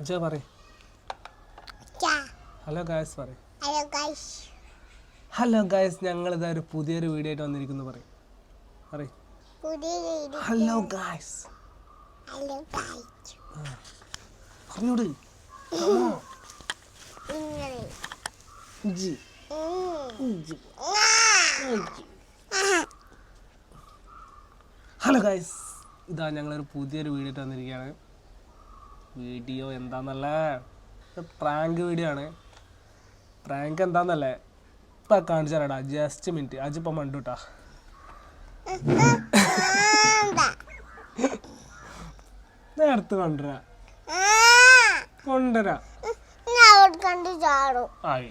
അച്ഛാ പറ. Hello guys പറ ഹലോ ഗായസ് ഞങ്ങൾ ഇതാ ഒരു പുതിയൊരു വീഡിയോ ആയിട്ട് വന്നിരിക്കുന്നു പറയും. ഹലോ ഗായ്സ് പറഞ്ഞോട് ജി. ഹലോ ഗൈസ് ഇതാ ഞങ്ങളൊരു പുതിയൊരു വീഡിയോ തന്നിരിക്കുകയാണ് വീഡിയോ എന്താന്നല്ല? പ്രാങ്ക് വീഡിയോ ആണ്. പ്രാങ്ക് എന്താന്നല്ലേ? ഇപ്പം കാണിച്ചു തരാടാ. ജസ്റ്റ് മിനിറ്റ് അജിപ്പം മണ്ടുട്ടാ. നേരത്ത് കൊണ്ടുവരാ. കൊണ്ടുവരാ. ആയി.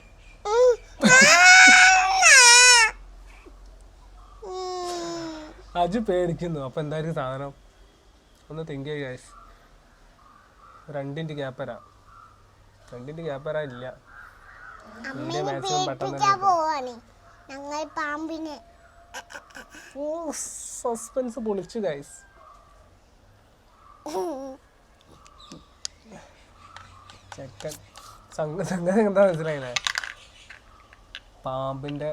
അജു പേടിക്കുന്നു. അപ്പൊ എന്തായിരിക്കും സാധനം? ഒന്ന് തിങ്ക് ഗൈസ് രണ്ടിന്റെ ഗ്യാപ്പ് വരാം. രണ്ടിന്റെ ഗ്യാപ്പ് ഇല്ല. സസ്പെൻസ് പൊളിച്ചു ഗൈസ് ചെക്കൻ. സംഗ സംഗതി എന്താ മനസ്സിലായില്ലേ? പാമ്പിന്റെ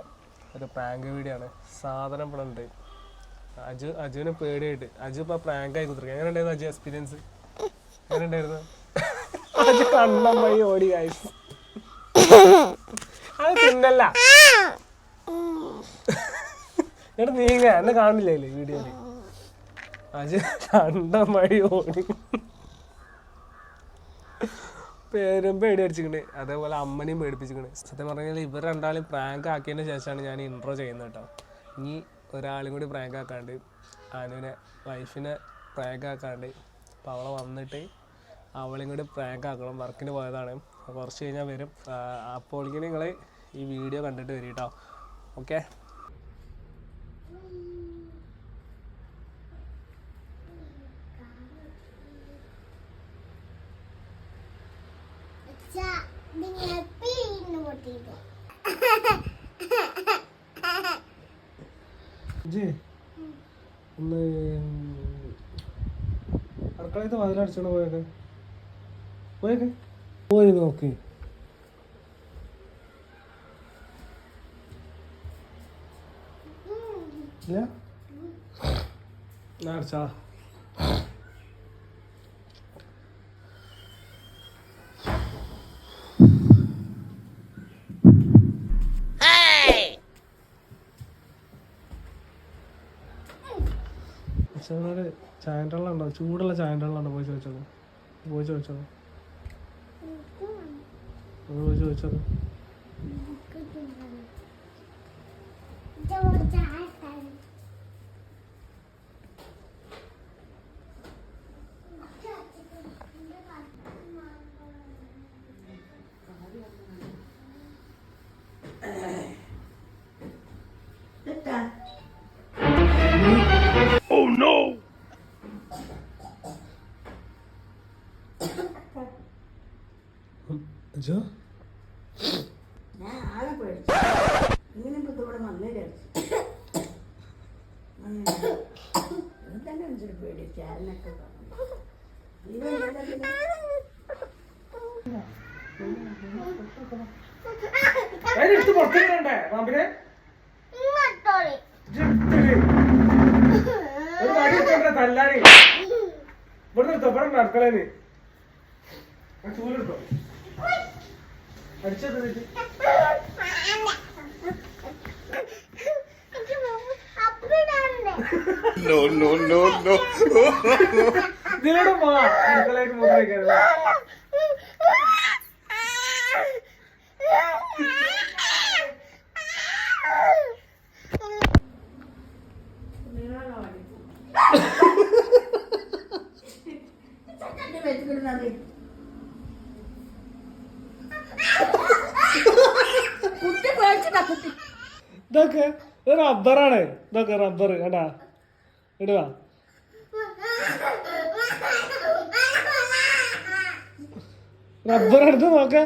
ഒരു പ്രാങ്ക് വീഡിയോ ആണ് സാധനം ഇവിടെ ഉണ്ട്. അജു അജുവിന് പേടിയായിട്ട്. അജു ഇപ്പൊ പ്രാങ്ക് ആയി കുത്തിരിക്കുക എങ്ങനെ ഉണ്ടായിരുന്നു അജു എക്സ്പീരിയൻസ് എങ്ങനെ ഉണ്ടായിരുന്നു അജു കണ്ണമ്മായി ഓടി ഗൈസ് അത് തിന്നല്ല. എടാ നീങ്ങ എന്നെ കാണില്ലേ വീഡിയോയിൽ അജു കണ്ടമ്മായി ഓടി. പേരും പേടി അടിച്ചിട്ടുണ്ട് അതേപോലെ അമ്മനെയും പേടിപ്പിച്ചിട്ടുണ്ട് സത്യം പറഞ്ഞാൽ ഇവർ രണ്ടാളും പ്രാങ്ക് ആക്കിയതിന് ശേഷമാണ് ഞാൻ ഇൻട്രോ ചെയ്യുന്നത് കേട്ടോ. ഇനി ഒരാളും കൂടി പ്രാങ്ക് ആക്കാണ്ട് അനുവിനെ വൈഫിനെ പ്രാങ്ക് ആക്കാണ്ട് അപ്പോൾ അവളെ വന്നിട്ട് അവളെയും കൂടി പ്രാങ്ക് ആക്കണം വർക്കിന് പോയതാണ്. കുറച്ച് കഴിഞ്ഞാൽ വരും. അപ്പോൾ നിങ്ങൾ ഈ വീഡിയോ കണ്ടിട്ട് വരും കേട്ടോ ഓക്കെ അച്ഛാ, നിങ്ങൾ പീന്ന് പൊട്ടിയിട്ട്. ജി ഒന്ന് അടുക്കളയത്ത് വാതിലടിച്ചോണ്ട് പോയൊക്കെ. പോയൊക്കെ. പോയി നോക്ക്. ഇല്ല? അടിച്ചാ ചേട്ടനോട് ചായന്റെ ഉണ്ടോ ചൂടുള്ള ചായന്റെ ഉണ്ടോ പോയി ചോദിച്ചോളൂ പോയി ചോദിച്ചോളൂ പോയി ചോദിച്ചോളൂ അജോ? ഞാൻ ആളെ പേടിച്ചു. ഇങ്ങനെ ഇപ്പൊ ഇവിടെ വന്നില്ല തന്നെ അഞ്ചൊരു പേടി ചാലിനൊക്കെ എടുത്ത് പുറത്തേക്കണ്ടേ പാമ്പിനെ. ഒരു വടി എടുത്തോണ്ട് തല്ലാണി ഇവിടെ നിർത്തോ ഇവിടെ നടക്കളേന് ചൂലെടുത്തോ. അടിച്ചത് അപ്പിടാണ്ട്. ഇതിലൂടെ പോവാ അടുക്കളേക്ക് മൂത്രയ്ക്കാണ് വെച്ചിടുന്നത് കുട്ടി പേടിച്ചിട്ടാ കുട്ടി ഇതൊക്കെ ഇത് റബ്ബറാണ്. ഇതൊക്കെ റബ്ബർ കേട്ടാ ഇടുക റബ്ബർ എടുത്ത് നോക്ക.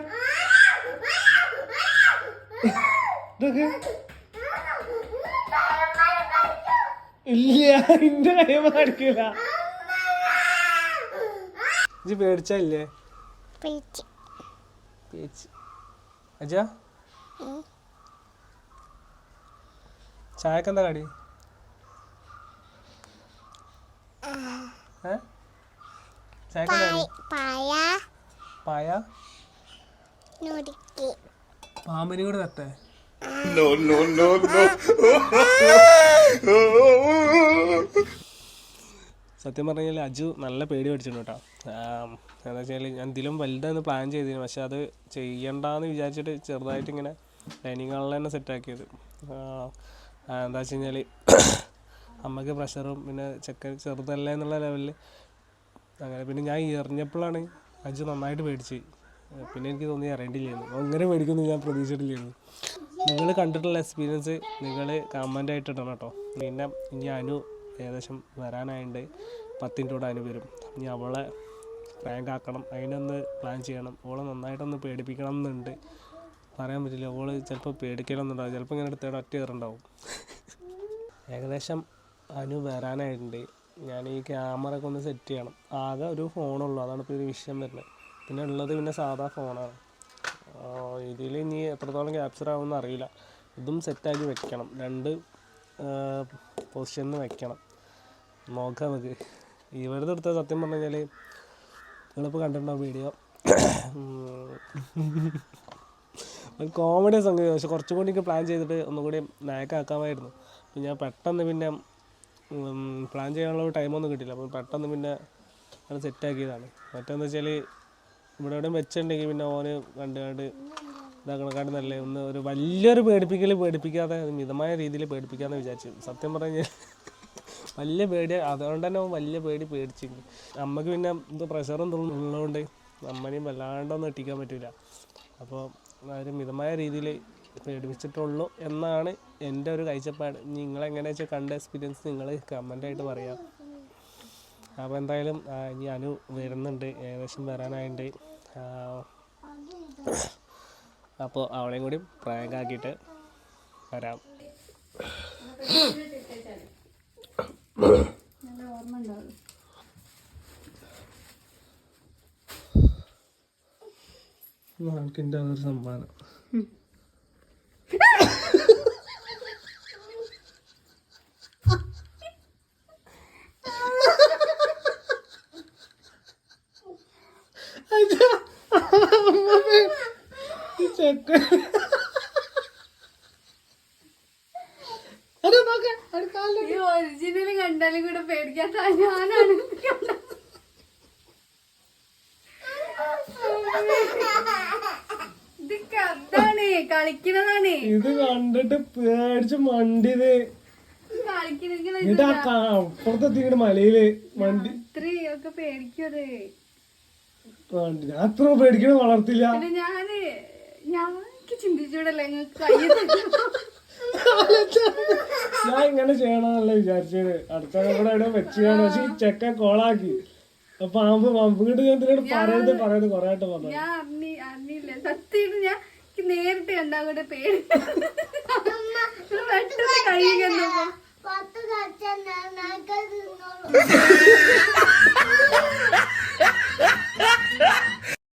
ഇതൊക്കെ ഇല്ല ഇന്റെ കൈമ അടിക്കില്ല ഇജ്ജ് പേടിച്ചല്ലേ പിടിച്ച്. പേടിച്ച്. അജാ? ചായക്ക് എന്താ കടി? ചായക്ക് എന്താ കടി? പായ. പായ നുറുക്കി. പാമ്പിനെ കൂടെ തട്ടെ. സത്യം പറഞ്ഞാൽ അജു നല്ല പേടി പഠിച്ചിട്ടുണ്ട് കേട്ടോ. എന്താ വെച്ചാൽ ഞാൻ ഇതിലും വലുതാന്ന് പ്ലാൻ ചെയ്തിരുന്നു. പക്ഷെ അത് ചെയ്യണ്ടെന്ന് വിചാരിച്ചിട്ട് ചെറുതായിട്ട് ഇങ്ങനെ ഡൈനിങ് ഹാളിൽ തന്നെ സെറ്റാക്കിയത് എന്താ വെച്ച് കഴിഞ്ഞാൽ അമ്മയ്ക്ക് പ്രഷറും പിന്നെ ചെക്കൻ ചെറുതല്ല എന്നുള്ള ലെവലിൽ അങ്ങനെ പിന്നെ ഞാൻ എറിഞ്ഞപ്പോഴാണ് അജു നന്നായിട്ട് പേടിച്ച്. പിന്നെ എനിക്ക് തോന്നി അറിയേണ്ടില്ലായിരുന്നു അങ്ങനെ പേടിക്കുന്നു ഞാൻ പ്രതീക്ഷിച്ചിട്ടില്ലായിരുന്നു നിങ്ങൾ കണ്ടിട്ടുള്ള എക്സ്പീരിയൻസ് നിങ്ങൾ കമന്റ് ആയിട്ട് ഇടണം കേട്ടോ. പിന്നെ ഇനി അനു ഏകദേശം വരാനായിട്ട് പത്തിന്റെ അനു വരും. ഇനി അവളെ റാങ്ക് ആക്കണം. അതിനൊന്ന് പ്ലാൻ ചെയ്യണം. അവളെ നന്നായിട്ടൊന്ന് പേടിപ്പിക്കണം എന്നുണ്ട്. പറയാൻ പറ്റില്ല. ഓൾ ചിലപ്പോൾ പേടിക്കണമെന്നുണ്ടാവും ചിലപ്പോൾ ഇങ്ങനെ എടുത്തേടെ ഒറ്റ കയറുണ്ടാവും. ഏകദേശം അനു വരാനായിട്ടുണ്ട്. ഞാൻ ഈ ക്യാമറ ഒക്കെ ഒന്ന് സെറ്റ് ചെയ്യണം. ആകെ ഒരു ഫോണുള്ളൂ അതാണ് ഇപ്പോൾ ഒരു വിഷയം വരുന്നത്. പിന്നെ ഉള്ളത് പിന്നെ സാധാ ഫോണാണ് ഇതിൽ ഇനി എത്രത്തോളം ക്യാപ്ചർ ആവുമെന്ന് അറിയില്ല. ഇതും സെറ്റാക്കി വെക്കണം. രണ്ട് പൊസിഷനിൽ വെക്കണം. നോക്കാം നമുക്ക്. ഇവരുടെ അടുത്ത സത്യം പറഞ്ഞു കഴിഞ്ഞാൽ നിങ്ങളിപ്പോൾ കണ്ടിട്ടുണ്ടാവും വീഡിയോ കോമഡി സംഗതി. പക്ഷെ കുറച്ചും കൂടി പ്ലാൻ ചെയ്തിട്ട് ഒന്നും കൂടി നായക്കാക്കാമായിരുന്നു. അപ്പം ഞാൻ പെട്ടെന്ന് പിന്നെ പ്ലാൻ ചെയ്യാനുള്ള ടൈമൊന്നും കിട്ടില്ല അപ്പം പെട്ടെന്ന് പിന്നെ അത് സെറ്റാക്കിയതാണ് മറ്റെന്ന് വെച്ചാൽ ഇവിടെ എവിടെയും വെച്ചിട്ടുണ്ടെങ്കിൽ പിന്നെ ഓന് കണ്ട് കണ്ട് ഇതാക്കണക്കാട്ട് നല്ല ഒന്ന് ഒരു വലിയൊരു പേടിപ്പിക്കൽ പേടിപ്പിക്കാതെ മിതമായ രീതിയിൽ പേടിപ്പിക്കാമെന്ന് വിചാരിച്ചു. സത്യം പറഞ്ഞാൽ വലിയ പേടി. അതുകൊണ്ട് തന്നെ വലിയ പേടി പേടിച്ചിരുന്നു അമ്മയ്ക്ക് പിന്നെ ഇത് പ്രഷറും തോന്നുന്നുള്ളതുകൊണ്ട് അമ്മനെയും വല്ലാണ്ടൊന്നും എട്ടിക്കാൻ പറ്റില്ല അപ്പോൾ ഒരു മിതമായ രീതിയിൽ പേടിപ്പിച്ചിട്ടുള്ളൂ എന്നാണ് എന്റെ ഒരു കാഴ്ചപ്പാട്. നിങ്ങളെങ്ങനെ വെച്ചാൽ കണ്ട എക്സ്പീരിയൻസ് നിങ്ങൾ കമന്റായിട്ട് പറയാം. അപ്പോൾ എന്തായാലും ഇനി അനു വരുന്നുണ്ട്. ഏകദേശം വരാനായിട്ട് അപ്പോൾ അവളെയും കൂടി പ്രായക്കാക്കിയിട്ട് വരാം. നാൾക്കിന്റെ ഒരു സമ്മാനം ഒറിജിനൽ കണ്ടാലും കൂടെ പേടിക്കാത്ത ഞാനാണ്. അതാണ് കളിക്കണതാണ് ഇത് കണ്ടിട്ട് പേടിച്ച് മണ്ടിയത് അപ്പുറത്തെ എന്നിട്ട് ആ കാ- അപ്പുറത്തെത്തിങ്ങട് മലയിൽ വണ്ടി. ഒക്കെ പേടിക്കത് ഞാൻ അത്ര പേടിക്കണ വളർത്തില്ല. ഞാൻ ഞങ്ങൾക്ക് ചിന്തിച്ചൂടല്ല ഞാൻ ഇങ്ങനെ ചെയ്യണമെന്നല്ല വിചാരിച്ചത്. അടുത്ത കൂടെ എവിടെ വെച്ച് കാണും പക്ഷെ ഈ ചെക്ക കോളാക്കി. അപ്പൊ പാമ്പ് പാമ്പ് ഇങ്ങോട്ട് ഞാൻ പറയുന്നത് പറയരുത് പറയരുത് കൊറേ ആയിട്ട് പറഞ്ഞു ഞാൻ അറിഞ്ഞില്ല സത്യം ഞാൻ എനിക്ക് നേരിട്ട് കണ്ടാകൂടെ പേടി. പെട്ടെന്ന് കഴിയുന്നു പത്ത്